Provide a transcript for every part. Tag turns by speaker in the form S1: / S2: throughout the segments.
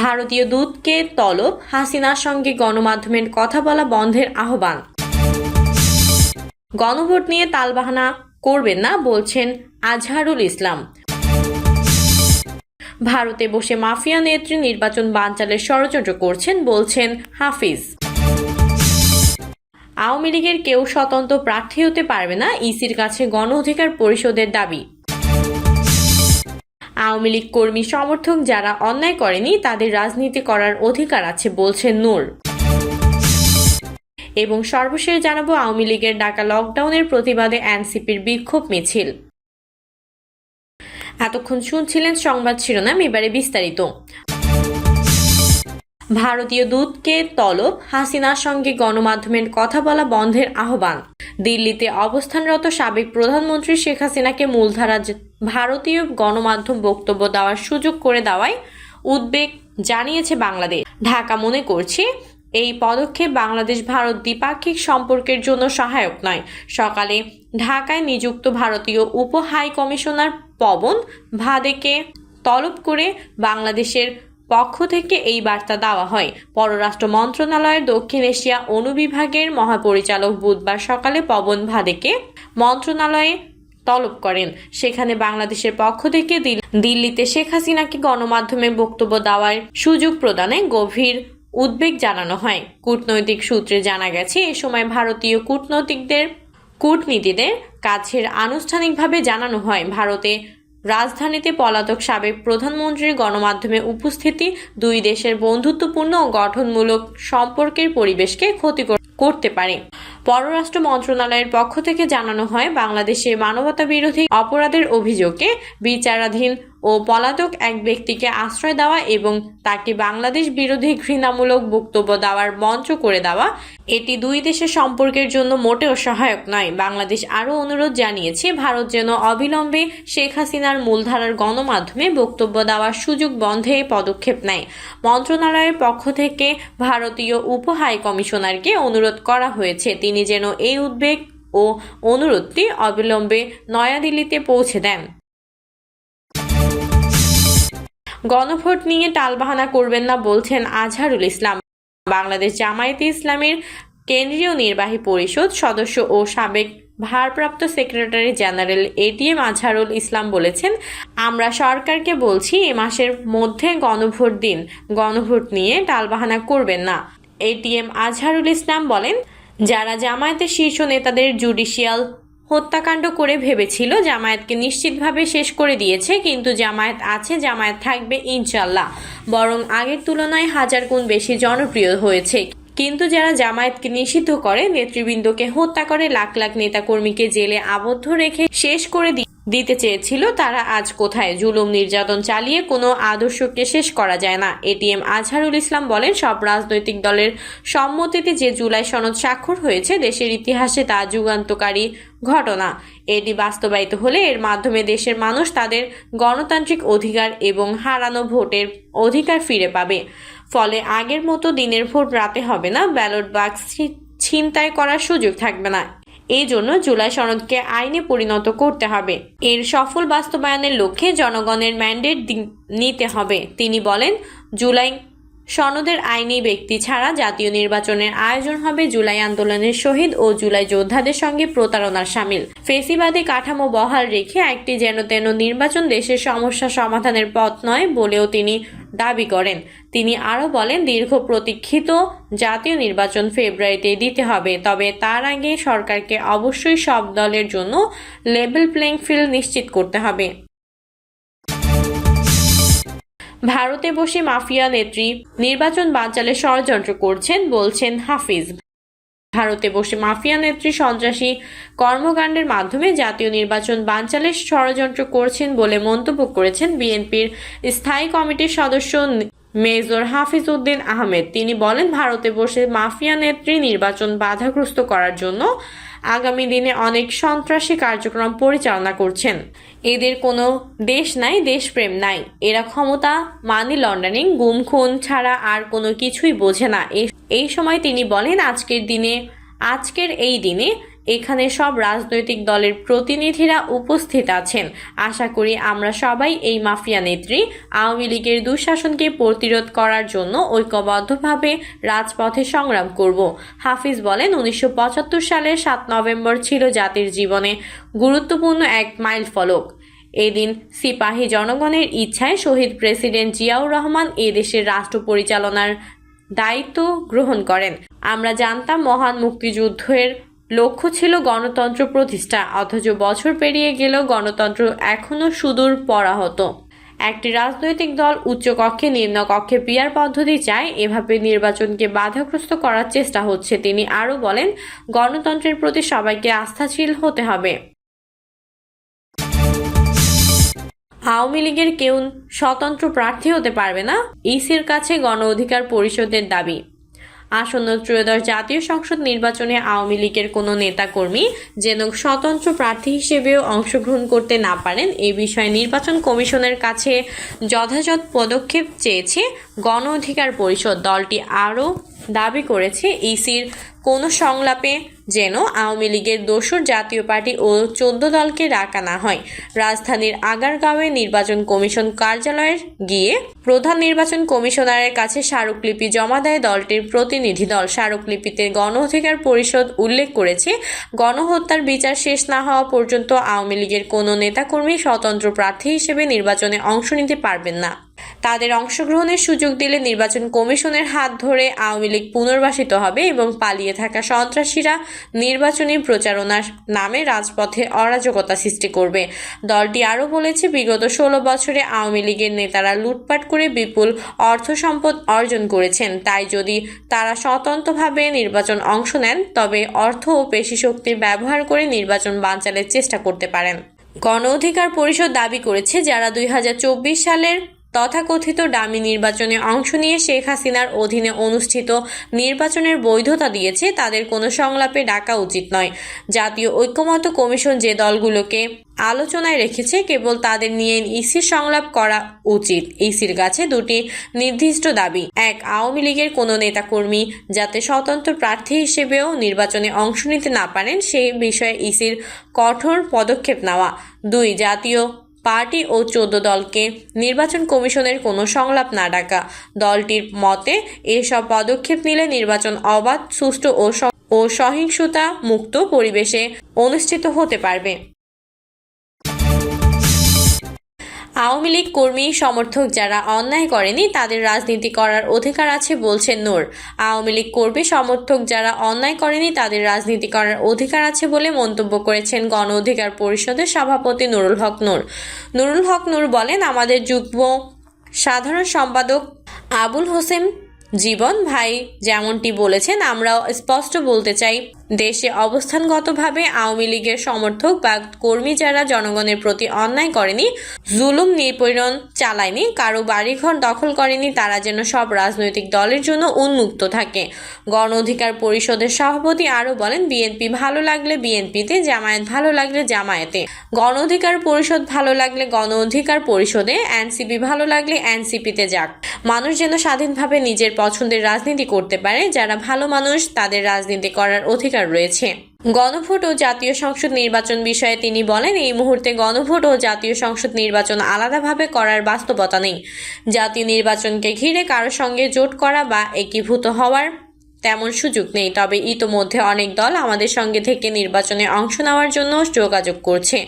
S1: ভারতীয় দূতকে তলব হাসিনার সঙ্গে গণমাধ্যমের কথা বলা বন্ধের আহ্বান। গণভোট নিয়ে তালবাহানা করবেন না, বলছেন আজহারুল ইসলাম। ভারতে বসে মাফিয়া নেত্রী নির্বাচন বানচালের ষড়যন্ত্র করছেন, বলছেন হাফিজ। আওয়ামী লীগের কেউ স্বতন্ত্র প্রার্থী হতে পারবে না, ইসির কাছে গণ অধিকার পরিষদের দাবি। আওয়ামী লীগ কর্মী সমর্থক যারা অন্যায় করেনি, তাদের রাজনীতি করার অধিকার আছে বলছেন নূর। এবং সর্বশেষ জানাব, আওয়ামী লীগের ডাকা লকডাউনের প্রতিবাদে এনসিপির বিক্ষোভ মিছিল। এতক্ষণ শুনছিলেন সংবাদ শিরোনাম, এবারে বিস্তারিত। ভারতীয় দূতকে তলব হাসিনার সঙ্গে গণমাধ্যমের কথা বলা বন্ধের আহ্বান। দিল্লিতে অবস্থানরত সাবেক প্রধানমন্ত্রী শেখ হাসিনাকে মূলধারা ভারতীয় গণমাধ্যম বক্তব্য দেওয়ার সুযোগ করে দেওয়ায় উদ্বেগ জানিয়েছে বাংলাদেশ। ঢাকা মনে করছে, এই পদক্ষেপ বাংলাদেশ ভারত দ্বিপাক্ষিক সম্পর্কের জন্য সহায়ক নয়। সকালে ঢাকায় নিযুক্ত ভারতীয় উপ হাই কমিশনার পবন ভাদেকে তলব করে বাংলাদেশের পক্ষ থেকে এই বার্তা দেওয়া হয়। পররাষ্ট্র মন্ত্রণালয়ের দক্ষিণ এশিয়া অনুবিভাগের মহাপরিচালক বুধবার সকালে পবন ভাদেকে মন্ত্রণালয়ে তলব করেন। সেখানে বাংলাদেশের পক্ষ থেকে দিল- দিল্লিতে শেখ হাসিনাকে গণমাধ্যমে বক্তব্য দেওয়ার সুযোগ প্রদানে গভীর উদ্বেগ জানানো হয়। কূটনৈতিক সূত্রে জানা গেছে, এ সময় ভারতীয় কূটনৈতিকদের কূটনীতিদের কাছের আনুষ্ঠানিকভাবে জানানো হয়। ভারতে রাজধানীতে পলাতক সাবেক প্রধানমন্ত্রীর গণমাধ্যমে উপস্থিতি, দুই দেশের বন্ধুত্বপূর্ণ ও গঠনমূলক সম্পর্কের পরিবেশকে ক্ষতি করতে পারে। পররাষ্ট্র মন্ত্রণালয়ের পক্ষ থেকে জানানো হয়, বাংলাদেশে মানবতা বিরোধী অপরাধের অভিযোগে বিচারাধীন ও পলাতক এক ব্যক্তিকে আশ্রয় দেওয়া এবং তাকে বাংলাদেশ বিরোধী ঘৃণামূলক বক্তব্য দেওয়ার মঞ্চ করে দেওয়া, এটি দুই দেশের সম্পর্কের জন্য মোটেও সহায়ক নয়। বাংলাদেশ আরও অনুরোধ জানিয়েছে, ভারত যেন অবিলম্বে শেখ হাসিনার মূলধারার গণমাধ্যমে বক্তব্য দেওয়ার সুযোগ বন্ধে পদক্ষেপ নেয়। মন্ত্রণালয়ের পক্ষ থেকে ভারতীয় উপ হাই কমিশনারকে অনুরোধ করা হয়েছে, তিনি যেন এই উদ্বেগ ও অনুরোধটি অবিলম্বে নয়াদিল্লিতে পৌঁছে দেন। গণভোট নিয়ে টালবাহানা করবেন না বলছেন আজহারুল ইসলাম। বাংলাদেশ জামায়াতে ইসলামের কেন্দ্রীয় নির্বাহী পরিষদ সদস্য ও সাবেক ভারপ্রাপ্ত secretary general ATM Azharul Islam বলেছেন, আমরা সরকারকে বলছি এ মাসের মধ্যে গণভোট দিন, গণভোট নিয়ে টালবাহানা করবেন না। এটিএম আজহারুল ইসলাম বলেন, যারা জামায়াতের শীর্ষ নেতাদের জুডিশিয়াল হত্যাকাণ্ড করে ভেবেছিল, জামায়াতকে নিশ্চিতভাবে শেষ করে দিয়েছে, কিন্তু জামায়াত আছে, জামায়াত থাকবে ইনশাল্লাহ বরং আগের তুলনায় হাজার গুণ বেশি জনপ্রিয় হয়েছে। কিন্তু যারা জামায়াতকে নিষিদ্ধ করে, নেতৃবৃন্দকে হত্যা করে, লাখ লাখ নেতাকর্মীকে জেলে আবদ্ধ রেখে শেষ করে দি- দিতে চেয়েছিল, তারা আজ কোথায়? জুলুম নির্যাতন চালিয়ে কোনো আদর্শকে শেষ করা যায় না। এটিএম আজহারুল ইসলাম বলেন, সব রাজনৈতিক দলের সম্মতিতে যে জুলাই সনদ স্বাক্ষর হয়েছে, দেশের ইতিহাসে তা যুগান্তকারী ঘটনা। এটি বাস্তবায়িত হলে এর মাধ্যমে দেশের মানুষ তাদের গণতান্ত্রিক অধিকার এবং হারানো ভোটের অধিকার ফিরে পাবে। ফলে আগের মতো দিনের ভোট রাতে হবে না, ব্যালট বাক্স ছিনতাই করার সুযোগ থাকবে না। এই জন্য জুলাই সনদকে আইনে পরিণত করতে হবে। এর সফল বাস্তবায়নের লক্ষ্যে জনগণের ম্যান্ডেট নিতে হবে। তিনি বলেন, জুলাই সনদের আইনি ব্যক্তি ছাড়া জাতীয় নির্বাচনের আয়োজন হবে জুলাই আন্দোলনের শহীদ ও জুলাই যোদ্ধাদের সঙ্গে প্রতারণার সামিল। ফেসিবাদী কাঠামো বহাল রেখে একটি যেন তেন নির্বাচন দেশের সমস্যা সমাধানের পথ নয় বলেও তিনি দাবি করেন। তিনি আরও বলেন, দীর্ঘ প্রতীক্ষিত জাতীয় নির্বাচন ফেব্রুয়ারিতে দিতে হবে, তবে তার আগে সরকারকে অবশ্যই সব দলের জন্য লেভেল প্লেইং ফিল্ড নিশ্চিত করতে হবে। ভারতে বসে মাফিয়া নেত্রী নির্বাচন বানচালে ষড়যন্ত্র করছেন, বলছেন হাফিজ। ভারতে বসে মাফিয়া নেত্রী সন্ত্রাসী কর্মকাণ্ডের মাধ্যমে জাতীয় নির্বাচন বানচালের ষড়যন্ত্র করছেন বলে মন্তব্য করেছেন বিএনপির স্থায়ী কমিটির সদস্য মেজর হাফিজ উদ্দিন আহমেদ। তিনি বলেন, ভারতে বসে মাফিয়া নেত্রী নির্বাচন বাধাগ্রস্ত করার জন্য আগামী দিনে অনেক সন্ত্রাসী কার্যক্রম পরিচালনা করছেন। এদের কোনো দেশ নাই, দেশপ্রেম নাই। এরা ক্ষমতা, মানি লন্ডারিং, গুম, খুন ছাড়া আর কোনো কিছুই বোঝে না। এই সময় তিনি বলেন, আজকের দিনে, আজকের এই দিনে এখানে সব রাজনৈতিক দলের প্রতিনিধিরা উপস্থিত আছেন। আশা করি আমরা সবাই এই মাফিয়া নেত্রী আওয়ামী লীগের দুঃশাসনকে প্রতিরোধ করার জন্য ঐক্যবদ্ধভাবে রাজপথে সংগ্রাম করব। হাফিজ বলেন, উনিশশো পঁচাত্তর সালের সাত নভেম্বর ছিল জাতির জীবনে গুরুত্বপূর্ণ এক মাইল ফলক। এদিন সিপাহী জনগণের ইচ্ছায় শহীদ প্রেসিডেন্ট জিয়াউর রহমান এ দেশের রাষ্ট্র পরিচালনার দায়িত্ব গ্রহণ করেন। আমরা জানতাম মহান মুক্তিযুদ্ধের লক্ষ্য ছিল গণতন্ত্র প্রতিষ্ঠা, অথচ বছর পেরিয়ে গেলেও গণতন্ত্র এখনও সুদূর পরাহত। একটি রাজনৈতিক দল উচ্চকক্ষে নিম্নকক্ষে পিয়ার পদ্ধতি চায়, এভাবে নির্বাচনকে বাধাগ্রস্ত করার চেষ্টা হচ্ছে। তিনি আরও বলেন, গণতন্ত্রের প্রতি সবাইকে আস্থাশীল হতে হবে। আওয়ামী লীগের কেউ স্বতন্ত্র প্রার্থী হতে পারবে না, ইসির কাছে গণ অধিকার পরিষদের দাবি। আসন্ন ত্রয়োদশ জাতীয় সংসদ নির্বাচনে আওয়ামী লীগের কোনো নেতাকর্মী যেন স্বতন্ত্র প্রার্থী হিসেবেও অংশগ্রহণ করতে না পারেন, এ বিষয়ে নির্বাচন কমিশনের কাছে যথাযথ পদক্ষেপ চেয়েছে গণ অধিকার পরিষদ দলটি আরও দাবি করেছে ইসির কোনো সংলাপে যেন আওয়ামী লীগের দোসর জাতীয় পার্টি ও চোদ্দ দলকে রাখা না হয়। রাজধানীর আগারগাঁওয়ে নির্বাচন কমিশন কার্যালয়ে গিয়ে প্রধান নির্বাচন কমিশনারের কাছে স্মারকলিপি জমা দেয় দলটির প্রতিনিধি দল। স্মারকলিপিতে গণ অধিকার পরিষদ উল্লেখ করেছে, গণহত্যার বিচার শেষ না হওয়া পর্যন্ত আওয়ামী লীগের কোনো নেতাকর্মী স্বতন্ত্র প্রার্থী হিসেবে নির্বাচনে অংশ নিতে পারবেন না। তাদের অংশগ্রহণের সুযোগ দিলে নির্বাচন কমিশনের হাত ধরে আওয়ামী লীগ পুনর্বাসিত হবে এবং পালিয়ে থাকা সন্ত্রাসীরা নির্বাচনী প্রচারণার নামে রাজপথে অরাজকতা সৃষ্টি করবে। দলটি আরও বলেছে, বিগত ষোলো বছরে আওয়ামী লীগের নেতারা লুটপাট করে বিপুল অর্থ সম্পদ অর্জন করেছেন। তাই যদি তারা স্বতন্ত্রভাবে নির্বাচন অংশ নেন, তবে অর্থ ও পেশি শক্তি ব্যবহার করে নির্বাচন বানচালের চেষ্টা করতে পারেন। গণ অধিকার পরিষদ দাবি করেছে, যারা দুই হাজার চব্বিশ সালের তথাকথিত ডামি নির্বাচনে অংশ নিয়ে শেখ হাসিনার অধীনে অনুষ্ঠিত নির্বাচনের বৈধতা দিয়েছে তাদের কোনো সংলাপে ডাকা উচিত নয়। জাতীয় ঐক্যমত্য কমিশন যে দলগুলোকে আলোচনায় রেখেছে কেবল তাদের নিয়ে ইসির সংলাপ করা উচিত। ইসির কাছে দুটি নির্দিষ্ট দাবি। এক, আওয়ামী লীগের কোনো নেতাকর্মী যাতে স্বতন্ত্র প্রার্থী হিসেবেও নির্বাচনে অংশ নিতে না পারেন সেই বিষয়ে ইসির কঠোর পদক্ষেপ নেওয়া। দুই, জাতীয় পার্টি ও চোদ্দ দলকে নির্বাচন কমিশনের কোনো সংলাপ না ডাকা। দলটির মতে, এসব পদক্ষেপ নিলে নির্বাচন অবাধ, সুষ্ঠু ও ও সহিংসতা মুক্ত পরিবেশে অনুষ্ঠিত হতে পারবে। আওয়ামী লীগ কর্মী, সমর্থক যারা অন্যায় করেনি, তাদের রাজনীতি করার অধিকার আছে বলছেন নূর। আওয়ামী লীগ কর্মী, সমর্থক যারা অন্যায় করেনি, তাদের রাজনীতি করার অধিকার আছে বলে মন্তব্য করেছেন গণ অধিকার পরিষদের সভাপতি নুরুল হক নূর। নুরুল হক নূর বলেন, আমাদের যুগ্ম সাধারণ সম্পাদক আবুল হোসেন জীবন ভাই যেমনটি বলেছেন, আমরাও স্পষ্ট বলতে চাই দেশে অবস্থানগতভাবে আওয়ামী লীগের সমর্থক বা কর্মী যারা জনগণের প্রতি অন্যায় করেনি, জুলুম, নিপীড়ন চালায়নি, কারও বাড়িঘর দখল করেনি, তারা যেন সব রাজনৈতিক দলের জন্য উন্মুক্ত থাকে। গণ অধিকার পরিষদের সভাপতি আরও বলেন, বিএনপি ভালো লাগলে বিএনপিতে, জামায়াত ভালো লাগলে জামায়াতে। গণ অধিকার পরিষদ ভালো লাগলে গণ অধিকার পরিষদে, এনসিপি ভালো লাগলে এনসিপিতে যাক। মানুষ যেন স্বাধীনভাবে নিজের পছন্দের রাজনীতি করতে পারে, যারা ভালো মানুষ তাদের রাজনীতি করার অধিকার রয়েছে। গণভোট ও জাতীয় সংসদ নির্বাচন বিষয়ে তিনি বলেন, এই মুহূর্তে গণভোট ও জাতীয় সংসদ নির্বাচন আলাদাভাবে করার বাস্তবতা নেই। জাতীয় নির্বাচনকে ঘিরে কারও সঙ্গে জোট করা বা একীভূত হওয়ার তেমন সুযোগ নেই, তবে ইতোমধ্যে অনেক দল আমাদের সঙ্গে থেকে নির্বাচনে অংশ নেওয়ার জন্য যোগাযোগ করছে।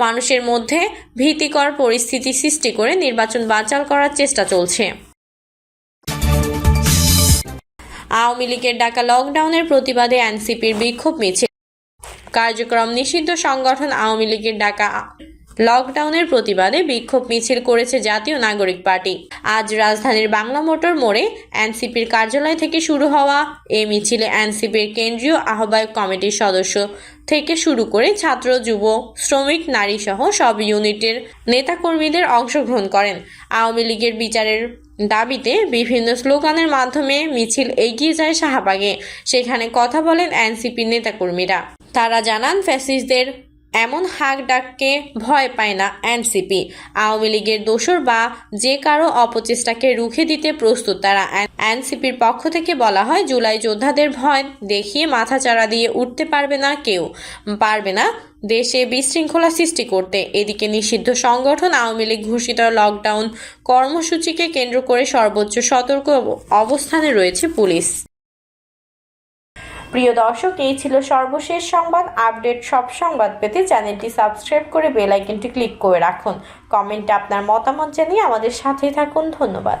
S1: মানুষের মধ্যে ভীতিকর পরিস্থিতি সৃষ্টি করে নির্বাচন বানচাল করার চেষ্টা চলছে। আওয়ামী লীগের ডাকা লকডাউনের প্রতিবাদে এনসিপির বিক্ষোভ মিছিল। কার্যক্রম নিষিদ্ধ সংগঠন আওয়ামী লীগের ডাকা লকডাউনের প্রতিবাদে বিক্ষোভ মিছিল করেছে জাতীয় নাগরিক পার্টি। আজ রাজধানীর বাংলা মোটর মোড়ে এনসিপির কার্যালয় থেকে শুরু হওয়া এই মিছিলে এনসিপির কেন্দ্রীয় আহ্বায়ক কমিটির সদস্য থেকে শুরু করে ছাত্র, যুব, শ্রমিক, নারী সহ সব ইউনিটের নেতাকর্মীদের অংশগ্রহণ করেন। আওয়ামী লীগের বিচারের দাবিতে বিভিন্ন স্লোগানের মাধ্যমে মিছিল এগিয়ে যায় শাহবাগে। সেখানে কথা বলেন এনসিপির নেতাকর্মীরা। তারা জানান, ফ্যাসিস্টদের এমন হাক ডাককে ভয় পায় না এনসিপি। আওয়ামী লীগের দোসর বা যে কারও অপচেষ্টাকে রুখে দিতে প্রস্তুত তারা। এনসিপির পক্ষ থেকে বলা হয়, জুলাই যোদ্ধাদের ভয় দেখিয়ে মাথাচাড়া দিয়ে উঠতে পারবে না কেউ। পারবে না দেশে বিশৃঙ্খলা সৃষ্টি করতে। এদিকে নিষিদ্ধ সংগঠন আওয়ামী লীগ ঘোষিত লকডাউন কর্মসূচিকে কেন্দ্র করে সর্বোচ্চ সতর্ক অবস্থানে রয়েছে পুলিশ। প্রিয় দর্শক, এই ছিল সর্বশেষ সংবাদ। আপডেট সব সংবাদ পেতে চ্যানেলটি সাবস্ক্রাইব করে বেল আইকনটি ক্লিক করে রাখুন। কমেন্টে আপনার মতামত জানিয়ে আমাদের সাথেই থাকুন। ধন্যবাদ।